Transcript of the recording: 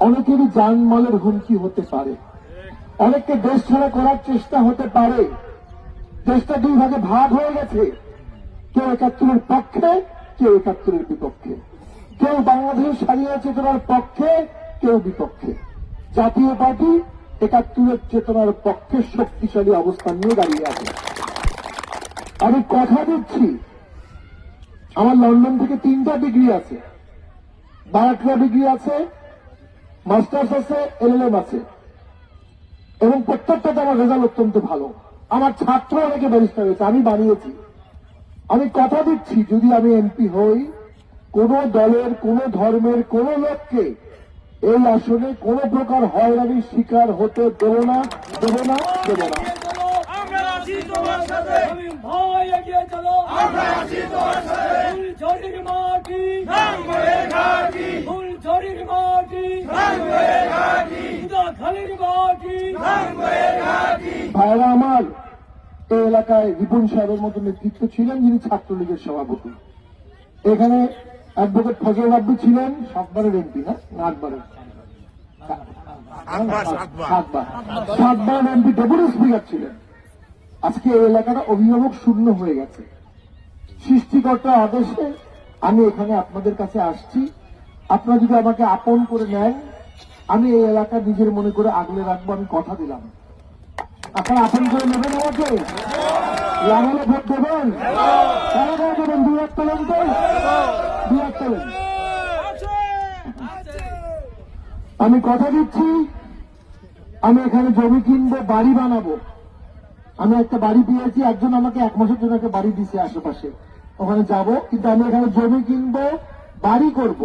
অনেকেরই জানমালের হুমকি হতে পারে। অনেককে দেশ ছাড়া করার চেষ্টা হতে পারে। দেশটা দুই ভাগে ভাগ হয়ে গেছে। কেউ একাত্তরের পক্ষে, কেউ একাত্তরের বিপক্ষে। কেউ বাংলাদেশ স্বাধীনতা চেতনার পক্ষে, কেউ বিপক্ষে। জাতীয় পার্টি একাত্তরের চেতনার পক্ষে শক্তিশালী অবস্থান নিয়ে দাঁড়িয়ে আছে। আমি কথা দিচ্ছি। আমার লন্ডন থেকে তিনটা ডিগ্রি আছে। বারাকরা ডিগ্রি আছে। মাস্টার্স আছে এলএলএম আছে। এবং প্রত্যেকটাতে আমার রেজাল্ট অত্যন্ত ভালো। আমার ছাত্র অনেকে ব্যারিস্টার হয়েছে আমি বানিয়েছি। আমি কথা দিচ্ছি যদি আমি এমপি হই কোন দলের কোন ধর্মের কোন লোককে এই আসনে কোন প্রকার হয়রানির শিকার হতে দেব না দেব না দেব না। আমরা আছি তোমার সাথে। এগিয়ে চলো। আমরা আছি তোমার সাথে। ভাইরা আমার এই এলাকায় রিপুন সাহেবের মতো নেতৃত্ব ছিলেন যিনি ছাত্রলীগের সভাপতি। এখানে অ্যাডভোকেট ফজল রাব্বি ছিলেন সাতবারের এমপি না? আটবারের। সাতবার সাতবার। এমপি ডেপুটি স্পিকার ছিলেন। আজকে এই এলাকাটা অভিভাবক শূন্য হয়ে গেছে। সৃষ্টিকর্তার আদেশে আমি এখানে আপনাদের কাছে আসছি। আপনারা যদি আমাকে আপন করে নেন আমি এই এলাকা নিজের মনে করে আগলে রাখব আমি কথা দিলাম। আপনারা আপন করে নেবেন আমাকে? লাগালে ভোট দেবেন? দেবেন দুই হাত তোলেন তো। দুই হাত তোলেন। আমি কথা দিচ্ছি আমি এখানে জমি কিনবো বাড়ি বানাবো। আমি একটা বাড়ি পেয়েছি একজন আমাকে এক মাসের জন্য একটা বাড়ি দিছে আশেপাশে। ওখানে যাব কিন্তু আমি এখানে জমি কিনবো বাড়ি করব।